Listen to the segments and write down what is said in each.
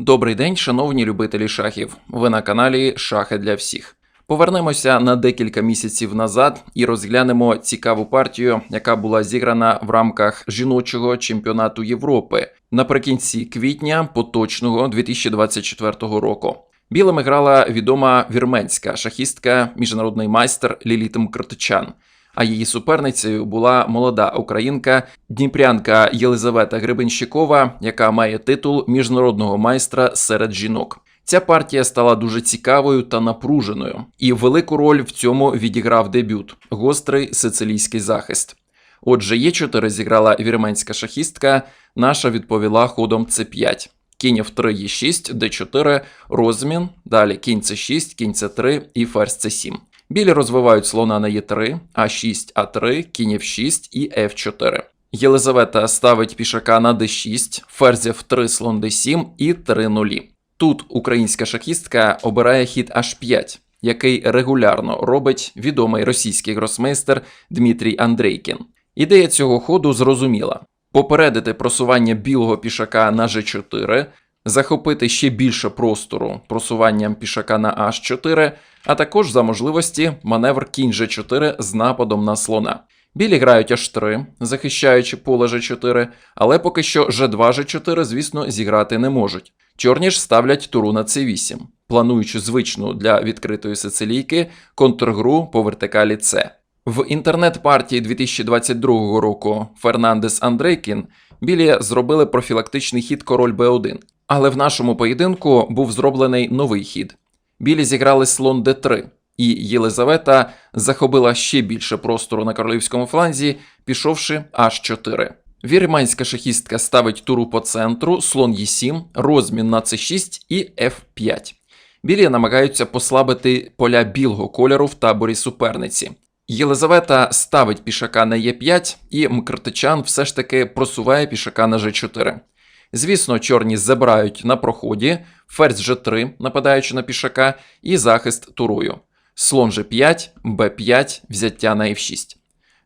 Добрий день, шановні любителі шахів. Ви на каналі Шахи для всіх. Повернемося на декілька місяців назад і розглянемо цікаву партію, яка була зіграна в рамках жіночого чемпіонату Європи наприкінці квітня поточного 2024 року. Білими грала відома вірменська шахістка, міжнародний майстер Ліліт Мкртичан. А її суперницею була молода українка дніпрянка Єлизавета Гребенщикова, яка має титул міжнародного майстра серед жінок. Ця партія стала дуже цікавою та напруженою, і велику роль в цьому відіграв дебют гострий сицилійський захист. Отже, Є4 зіграла вірменська шахістка, наша відповіла ходом С5. Кінь F3, Е6, Д4, розмін, далі кінь С6, кінь С3 і ферзь С7. Білі розвивають слона на Е3, А6, А3, кінь F6 і F4. Єлизавета ставить пішака на d6, ферзь F3, слон d7 і 3 нулі. Тут українська шахістка обирає хід H5, який регулярно робить відомий російський гросмейстер Дмитрій Андрейкін. Ідея цього ходу зрозуміла: попередити просування білого пішака на G4, захопити ще більше простору просуванням пішака на H4, а також за можливості маневр кінь G4 з нападом на слона. Білі грають H3, захищаючи поле G4, але поки що G2 G4, звісно, зіграти не можуть. Чорні ж ставлять туру на C8, плануючи звичну для відкритої сицилійки контргру по вертикалі C. В інтернет-партії 2022 року Фернандес Андрейкін білі зробили профілактичний хід король b1, але в нашому поєдинку був зроблений новий хід. Білі зіграли слон d3, і Єлизавета захопила ще більше простору на королівському фланзі, пішовши h4. Вірменська шахістка ставить туру по центру, слон Е7, розмін на С6 і F5. Білі намагаються послабити поля білого кольору в таборі суперниці. Єлизавета ставить пішака на Е5, і Мкртичан все ж таки просуває пішака на G4. Звісно, чорні забирають на проході, ферзь G3, нападаючи на пішака, і захист турою. Слон G5, Б5, взяття на F6.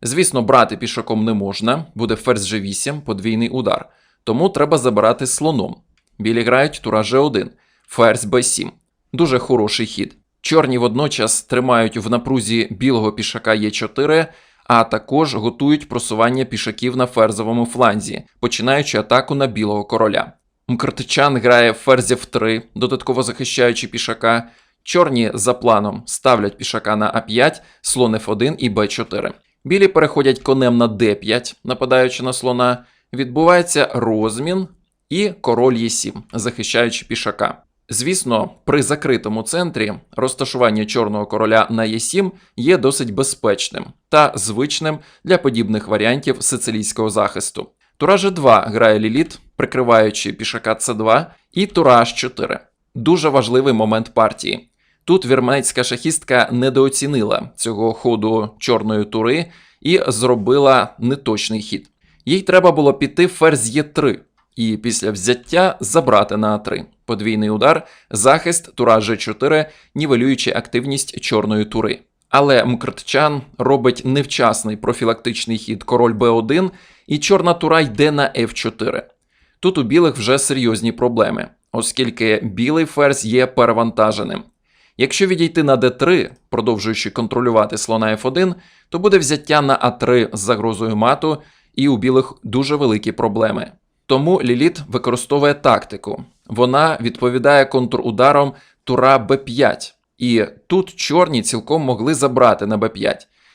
Звісно, брати пішаком не можна, буде ферзь G8, подвійний удар. Тому треба забирати слоном. Білі грають тура G1, ферзь B7. Дуже хороший хід. Чорні водночас тримають в напрузі білого пішака Е4, а також готують просування пішаків на ферзовому фланзі, починаючи атаку на білого короля. Мкртичан грає ферзь F3, додатково захищаючи пішака. Чорні за планом ставлять пішака на А5, слон F1 і Б4. Білі переходять конем на d5, нападаючи на слона. Відбувається розмін і король Е7, захищаючи пішака. Звісно, при закритому центрі розташування чорного короля на Е7 є досить безпечним та звичним для подібних варіантів сицилійського захисту. Тура G2 грає Ліліт, прикриваючи пішака С2, і Тура H4. Дуже важливий момент партії. Тут вірменська шахістка недооцінила цього ходу чорної тури і зробила неточний хід. Їй треба було піти ферзь Е3 і після взяття забрати на А3. Подвійний удар, захист тура G4, нівелюючи активність чорної тури. Але Мкртчан робить невчасний профілактичний хід король Б1, і чорна тура йде на F4. Тут у білих вже серйозні проблеми, оскільки білий ферзь є перевантаженим. Якщо відійти на d3, продовжуючи контролювати слона f1, то буде взяття на а3 з загрозою мату, і у білих дуже великі проблеми. Тому Ліліт використовує тактику. Вона відповідає контрударом тура b5, і тут чорні цілком могли забрати на b5.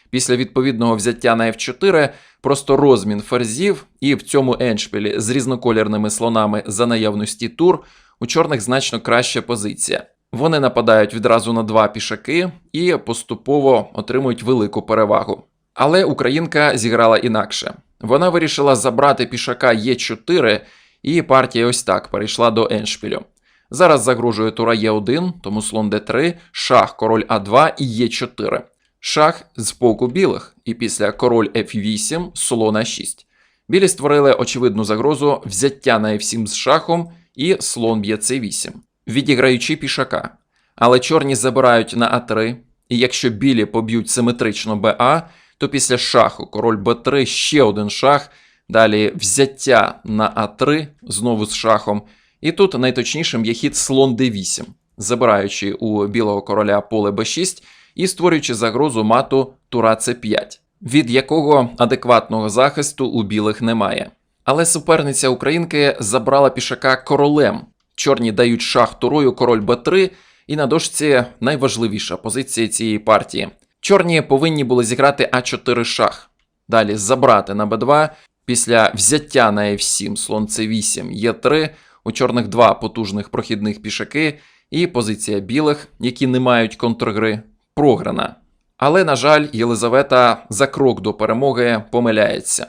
Після відповідного взяття на f4 просто розмін ферзів, і в цьому еншпілі з різноколірними слонами за наявності тур у чорних значно краща позиція. Вони нападають відразу на два пішаки і поступово отримують велику перевагу. Але українка зіграла інакше. Вона вирішила забрати пішака Е4, і партія ось так перейшла до еншпілю. Зараз загрожує тура Е1, тому слон Д3, шах, король А2 і Е4. Шах з боку білих, і після король F8, слон А6. Білі створили очевидну загрозу взяття на F7 з шахом і слон б'є С8 відіграючи пішака. Але чорні забирають на А3, і якщо білі поб'ють симетрично БА, то після шаху король Б3 ще один шах, далі взяття на А3 знову з шахом, І тут найточнішим є хід слон d8, забираючи у білого короля поле b6 і створюючи загрозу мату тура c5, від якого адекватного захисту у білих немає. Але суперниця українки забрала пішака королем. Чорні дають шах турою король b3, і на дошці найважливіша позиція цієї партії. Чорні повинні були зіграти а4 шах. Далі забрати на b2, після взяття на f7 слон c8 е3, у чорних два потужних прохідних пішаки, і позиція білих, які не мають контргри, програна. Але, на жаль, Єлизавета за крок до перемоги помиляється.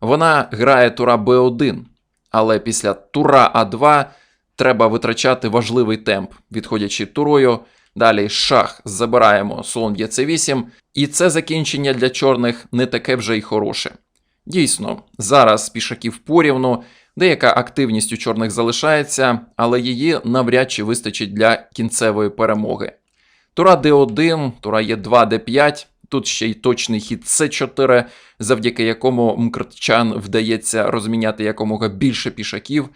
Вона грає тура b1, але після тура а2 треба витрачати важливий темп, відходячи турою. Далі шах забираємо слон б'є c8, і це закінчення для чорних не таке вже й хороше. Дійсно, зараз пішаків порівну, деяка активність у чорних залишається, але її навряд чи вистачить для кінцевої перемоги. Тура d1, тура е2, d5, тут ще й точний хід c4, завдяки якому мкртчан вдається розміняти якомога більше пішаків.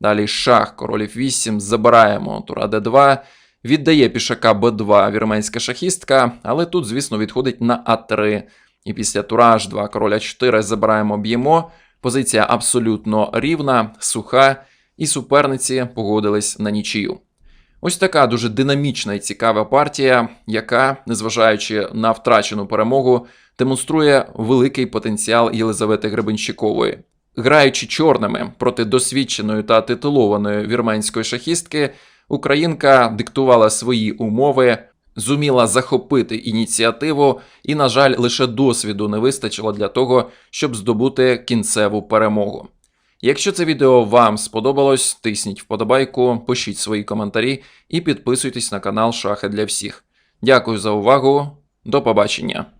Далі шах, король f8, забираємо тура d2, віддає пішака b2 вірменська шахістка, але тут, звісно, відходить на а3. І після тура h2, король а4 забираємо, б'ємо. Позиція абсолютно рівна, суха, і суперниці погодились на нічию. Ось така дуже динамічна і цікава партія, яка, незважаючи на втрачену перемогу, демонструє великий потенціал Єлизавети Гребенщикової. Граючи чорними проти досвідченої та титулованої вірменської шахістки, Українка диктувала свої умови, зуміла захопити ініціативу, і, на жаль, лише досвіду не вистачило для того, щоб здобути кінцеву перемогу. Якщо це відео вам сподобалось, тисніть вподобайку, пишіть свої коментарі і підписуйтесь на канал Шахи для всіх. Дякую за увагу, до побачення!